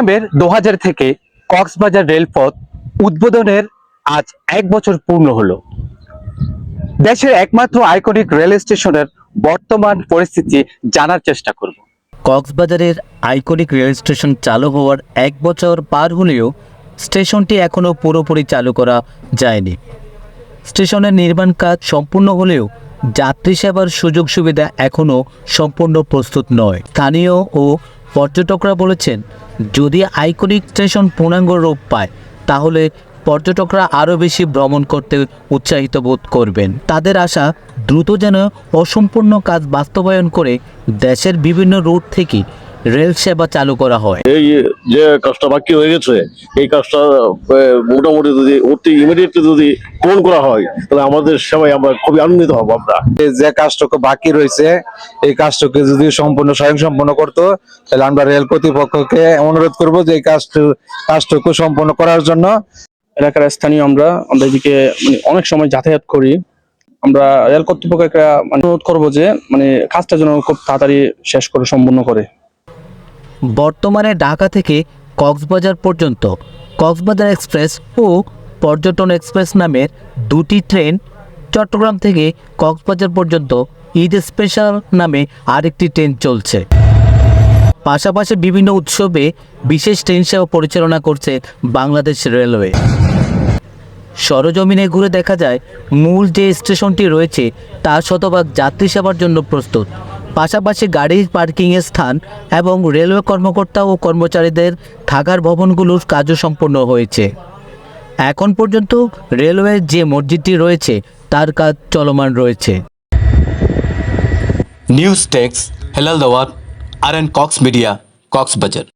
নামের দু থেকে কক্সবাজার রেলপথ উদ্বোধনের আজ এক বছর পূর্ণ হলো। দেশের একমাত্র আইকনিক রেল স্টেশনের বর্তমান পরিস্থিতি জানার চেষ্টা করব। কক্সবাজারের আইকনিক রেল স্টেশন চালু হওয়ার এক বছর পার হলেও স্টেশনটি এখনও পুরোপুরি চালু করা যায়নি। স্টেশনের নির্মাণ কাজ সম্পূর্ণ হলেও যাত্রী সেবার সুযোগ সুবিধা এখনও সম্পূর্ণ প্রস্তুত নয়। স্থানীয় ও পর্যটকরা বলেছেন যদি আইকনিক স্টেশন পূর্ণাঙ্গ রূপ পায়, তাহলে পর্যটকরা আরও বেশি ভ্রমণ করতে উৎসাহিত বোধ করবেন। তাদের আশা দ্রুত যেন অসম্পূর্ণ কাজ বাস্তবায়ন করে দেশের বিভিন্ন রুট থেকে রেল সেবা চালু করা হয়। এই যে কাজটা বাকি হয়ে গেছে এই কাজটা মোটামুটি যদি অতি ইমিডিয়েটলি যদি পূরণ করা হয় তাহলে আমাদের সেবায় আমরা খুবই আনন্দিত হব আমরা। যে কাজটুকু বাকি রয়েছে এই কাজটুকু যদি সম্পূর্ণ স্বয়ং সম্পন্ন করতো তাহলে আমরা রেল কর্তৃপক্ষকে অনুরোধ করব যে এই কাজটু কাজটুকু সম্পন্ন করার জন্য। এলাকার স্থানীয় আমরা আমরা এদিকে মানে অনেক সময় যাতায়াত করি। আমরা রেল কর্তৃপক্ষকে অনুরোধ করব যে মানে কাজটা যেন খুব তাড়াতাড়ি শেষ করে সম্পূর্ণ করে। বর্তমানে ঢাকা থেকে কক্সবাজার পর্যন্ত কক্সবাজার এক্সপ্রেস ও পর্যটন এক্সপ্রেস নামের দুটি ট্রেন চট্টগ্রাম থেকে কক্সবাজার পর্যন্ত ঈদ স্পেশাল নামে আরেকটি ট্রেন চলছে। পাশাপাশি বিভিন্ন উৎসবে বিশেষ ট্রেন সেবা পরিচালনা করছে বাংলাদেশ রেলওয়ে। সরজমিনে ঘুরে দেখা যায় মূল যে স্টেশনটি রয়েছে তা শতভাগ যাত্রী সেবার জন্য প্রস্তুত। পাশাপাশি গাড়ির পার্কিংয়ের স্থান এবং রেলওয়ে কর্মকর্তা ও কর্মচারীদের থাকার ভবনগুলোর কাজও সম্পন্ন হয়েছে। এখন পর্যন্ত রেলওয়ের যে মসজিদটি রয়েছে, তার কাজ চলমান রয়েছে। নিউজ টেক্স হেলাল দেওয়ার আর এন কক্স মিডিয়া কক্সবাজার